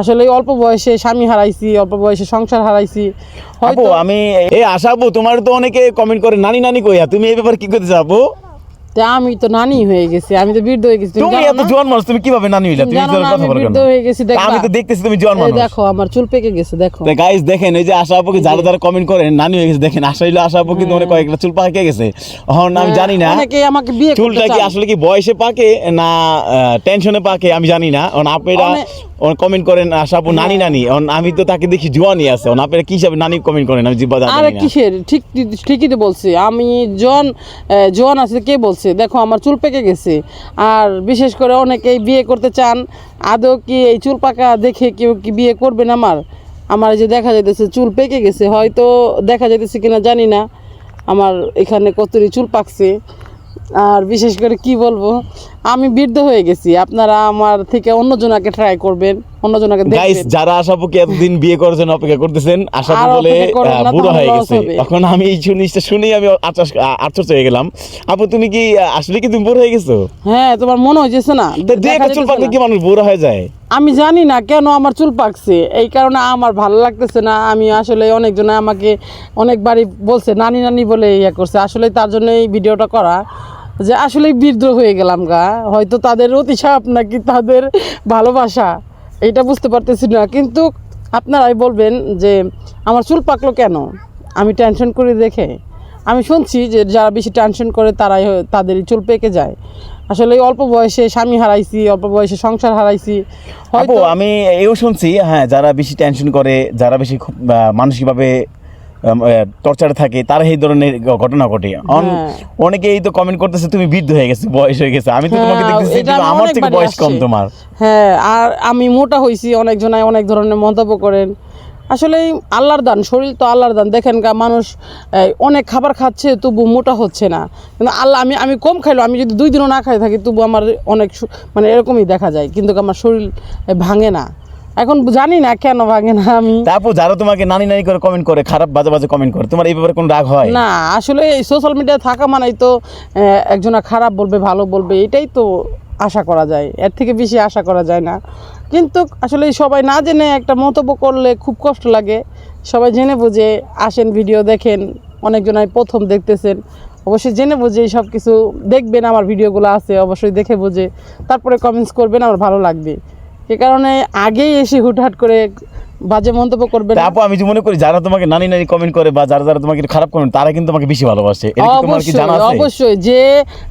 আসলে অল্প বয়সে স্বামী হারাইছি অল্প বয়সে সংসার হারাইছি। আপু হয়তো আমি এই আশা আপু তোমার তো অনেকে কমেন্ট করে নানি নানি কইয়া তুমি এই ব্যাপারে কি করতে আপু? তা আমি তো নানি হয়ে গেছি আমি তো বৃদ্ধ হয়ে গেছি তুমি এত? জোয়ান মানুষ তুমি কীভাবে নানি হইলা? তুমি জানো কথা আমি বলো বৃদ্ধ হয়ে গেছি তা আমি তো দেখতেছি তুমি জোয়ান মানুষ। দেখো আমার চুল পেকে গেছে দেখো। তো গাইস দেখেন এই যে আশা আপুকে যারা যারা কমেন্ট করেন নানি হয়ে গেছে দেখেন আসলে আশা আপু কিন্তু অনেক কয়েকটা চুল পাকে গেছে। এখন আমি হ্যাঁ, জানি না অনেকেই আমাকে বিয়ে চুলটা কি আসলে কি বয়সে পাকে না টেনশনে পাকে আমি জানি না। এখন আপনারা কমেন্ট করেন আশা আপু নানি নানি। এখন আমি তো তাকে দেখি জোয়ানই আছে। এখন আপনারা কি হিসাবে নানি কমেন্ট করেন? আমি জিব্বা জানি আরে কিসের? ঠিক ঠিকই তো বলছি। আমি জন জন আছে কে বলছে? দেখো আমার চুল পেকে গেছে। আর বিশেষ করে অনেকেই বিয়ে করতে চান। আদৌ কি এই চুল পাকা দেখে কেউ কি বিয়ে করবেন আমার? আমার এই যে দেখা যাইতেছে চুল পেকে গেছে। হয়তো দেখা যাইতেছে কিনা জানি না। আমার এখানে কতরি চুল পাকছে। আর বিশেষ করে কি বলব? আমি বৃদ্ধ হয়ে গেছি। আপনারা আমার থেকে অন্যজনাকে ট্রাই করবেন অন্যজনাকে গাইস যারা আশা আপুকে এতদিন বিয়ে করার জন্য অপেক্ষা করতেছেন আশা বলে বুড়ো হয়ে গেছে। তখন আমি এই জিনিসটা শুনেই আমি আশ্চর্য হয়ে গেলাম। আপু তুমি কি আসলে কি তুমি বুড়ো হয়ে গেছো? হ্যাঁ তোমার মনে হয়েছে না? দেখা চুল পাকলে? কি মানুষ বুড়ো হয়ে যায়? আমি জানি না কেন আমার চুল পাকছে। এই কারণে আমার ভালো লাগতেছে না। আমি আসলে অনেকজন আমাকে অনেকবারই বলছে নানি নানি বলে ইয়ে করছে। আসলে তার জন্য এই ভিডিওটা করা। যে আসলে বিদ্রোহ হয়ে গেলাম গা। হয়তো তাদের অতিশাপ নাকি তাদের ভালোবাসা এটা বুঝতে পারতেছি না। কিন্তু আপনারাই বলবেন যে আমার চুল পাকলো কেন? আমি টেনশন করে দেখে। আমি শুনছি যে যারা বেশি টেনশন করে তারাই তাদেরই চুল পেকে যায়। আসলে অল্প বয়সে স্বামী হারাইছি অল্প বয়সে সংসার হারাইছি হয়তো আমি এও শুনছি হ্যাঁ যারা বেশি টেনশন করে যারা বেশি মানসিকভাবে টর্চার থাকে তারা এই ধরনের ঘটনা ঘটে। হ্যাঁ। অনেকেই তো কমেন্ট করতেছে তুমি বৃদ্ধ হয়ে গেছে বয়স হয়ে গেছে। আমি তো তোমাকে হ্যাঁ, দেখতেছি আমার থেকে বয়স কম তোমার। হ্যাঁ আর আমি মোটা অনেকজনাই অনেক ধরনের মন্তব্য করেন। আসলে আল্লাহর দান শরীর তো আল্লাহর দান। দেখেন গা মানুষ অনেক খাবার খাচ্ছে তবু মোটা হচ্ছে না। কিন্তু আল্লাহ আমি আমি কম খাইলো আমি যদি দুই দিনও না খাই থাকি তবু আমার অনেক মানে এরকমই দেখা যায়। কিন্তু আমার শরীর ভাঙে না। এখন জানি না কেন ভাঙে না আমি। তা আপু যারা তোমাকে নানি নানি করে কমেন্ট করে খারাপ বাজে বাজে কমেন্ট করে তোমার এই ব্যাপারে কোনো রাগ হয়? না আসলে এই সোশ্যাল মিডিয়ায় থাকা মানেই তো একজনা খারাপ বলবে ভালো বলবে এটাই তো আশা করা যায়। এর থেকে বেশি আশা করা যায় না। কিন্তু আসলে সবাই না জেনে একটা মন্তব্য করলে খুব কষ্ট লাগে। সবাই জেনে বুঝে আসেন ভিডিও দেখেন অনেকজনাই প্রথম দেখতেছেন। অবশ্যই জেনে বুঝে সব কিছু দেখবেন আমার ভিডিওগুলো আছে অবশ্যই দেখে বুঝে তারপরে কমেন্টস করবেন আমার ভালো লাগবে। এ কারণে আগেই এসে হুটহাট করে বাজে মন্তব্য করবেন তা আপু আমি যে মনে করি যারা তোমাকে নানি নানি কমেন্ট করে বা যারা যারা তোমাকে খারাপ কমেন্ট তারা কিন্তু তোমাকে বেশি ভালোবাসে। এটা কি তোমার কি জানা আছে? অবশ্যই যে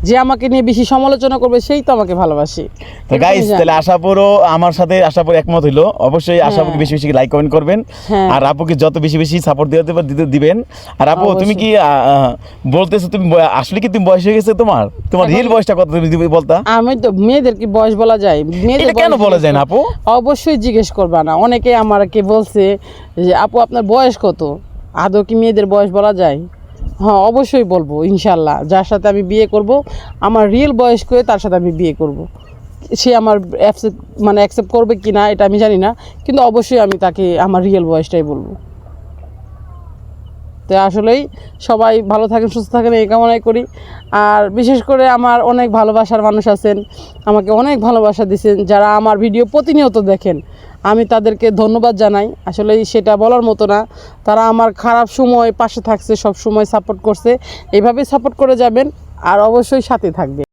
যে আমাকে নিয়ে বেশি সমালোচনা করবে সেই তো আমাকে ভালোবাসে। তো গাইস তাহলে আশাপুরও আমার সাথে আশাপুর একমত হইল। অবশ্যই আশাপুকে বেশি বেশি লাইক কমেন্ট করবেন। হ্যাঁ। আর আপুকে যত বেশি বেশি সাপোর্ট দিতে দিতে দিবেন। আর আপু তুমি কি বলতেছো তুমি আসলে কি তুমি বয়স হয়ে গেছে তোমার? তোমার রিয়েল বয়সটা কত তুমি তুমি বলতা? আমি তো মেয়েদের কি বয়স বলা যায়? মেয়েদের কেন বলা যায় না আপু? অবশ্যই জিজ্ঞেস করবা না। অনেকে আমাকে বলছে যে, আপু, আপনার বয়স কত? আদৌ কি মেয়েদের বয়স বলা যায়? হ্যাঁ অবশ্যই বলব ইনশাল্লাহ যার সাথে আমি বিয়ে করব, আমার রিয়েল বয়স করে তার সাথে আমি বিয়ে করব। সে আমার accept- মানে অ্যাকসেপ্ট করবে কি না এটা আমি জানি না, কিন্তু অবশ্যই আমি তাকে, আমার রিয়েল বয়সটাই বলব। তো আসলেই সবাই ভালো থাকেন, সুস্থ থাকেন, এই কামনাই করি। আর বিশেষ করে আমার অনেক ভালোবাসার মানুষ আছেন, আমাকে অনেক ভালোবাসা দিচ্ছেন যারা আমার ভিডিও প্রতিনিয়ত দেখেন। আমি তাদেরকে ধন্যবাদ জানাই। আসলে সেটা বলার মতো না। তারা আমার খারাপ সময় পাশে থাকছে, সব সময় সাপোর্ট করছে। এভাবে সাপোর্ট করে যাবেন, আর অবশ্যই সাথে থাকবে